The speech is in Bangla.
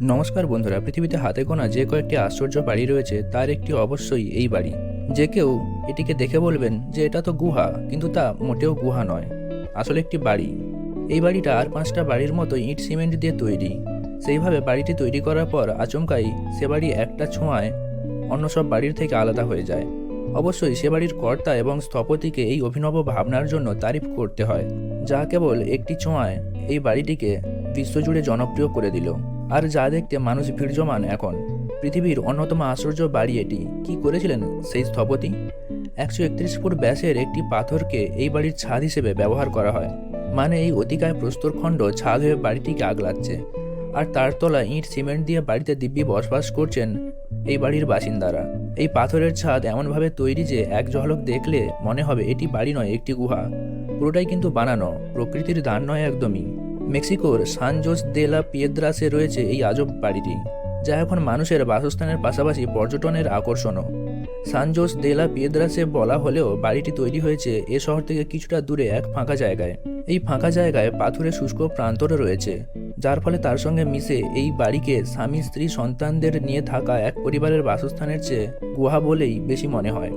নমস্কার বন্ধুরা, পৃথিবীতে হাতে গোনা যে কয়েকটি আশ্চর্য বাড়ি রয়েছে, তার একটি অবশ্যই এই বাড়ি। যে কেউ এটিকে দেখে বলবেন যে এটা তো গুহা, কিন্তু তা মোটেও গুহা নয়, আসলে একটি বাড়ি। এই বাড়িটা আর পাঁচটা বাড়ির মতো ইট সিমেন্ট দিয়ে তৈরি। সেইভাবে বাড়িটি তৈরি করার পর আচমকাই সে বাড়ি একটা ছোঁয়ায় অন্য সব বাড়ির থেকে আলাদা হয়ে যায়। অবশ্যই সে বাড়ির কর্তা এবং স্থপতিকে এই অভিনব ভাবনার জন্য তারিফ করতে হয়, যা কেবল একটি ছোঁয়ায় এই বাড়িটিকে বিশ্বজুড়ে জনপ্রিয় করে দিল। আর যা দেখতে মানুষ ভিড় জমান এখন, পৃথিবীর অন্যতম আশ্চর্য বাড়ি এটি। কি করেছিলেন সেই স্থপতি? একশো একত্রিশ ফুট ব্যাসের একটি পাথরকে এই বাড়ির ছাদ হিসেবে ব্যবহার করা হয়। মানে এই অতিকায় প্রস্তরখণ্ড ছাদ হয়ে বাড়িটিকে আগলাচ্ছে। আর তার তলা ইট, সিমেন্ট দিয়ে বাড়িতে দিব্যি বসবাস করছেন এই বাড়ির বাসিন্দারা। এই পাথরের ছাদ এমনভাবে তৈরি যে এক ঝলক দেখলে মনে হবে এটি বাড়ি নয়, একটি গুহা। পুরোটাই কিন্তু বানানো, প্রকৃতির দান নয় একদমই। মেক্সিকোর সানজোস দে লা পিয়েদ্রাসে রয়েছে এই আজব বাড়িটি, যা এখন মানুষের বাসস্থানের পাশাপাশি পর্যটনের আকর্ষণও। সানজোস দে লা পিয়েদ্রাসে বলা হলেও বাড়িটি তৈরি হয়েছে এ শহর থেকে কিছুটা দূরে এক ফাঁকা জায়গায়। এই ফাঁকা জায়গায় পাথুরে শুষ্ক প্রান্তরে রয়েছে, যার ফলে তার সঙ্গে মিশে এই বাড়িকে স্বামী স্ত্রী সন্তানদের নিয়ে থাকা এক পরিবারের বাসস্থানের চেয়ে গুহা বলেই বেশি মনে হয়।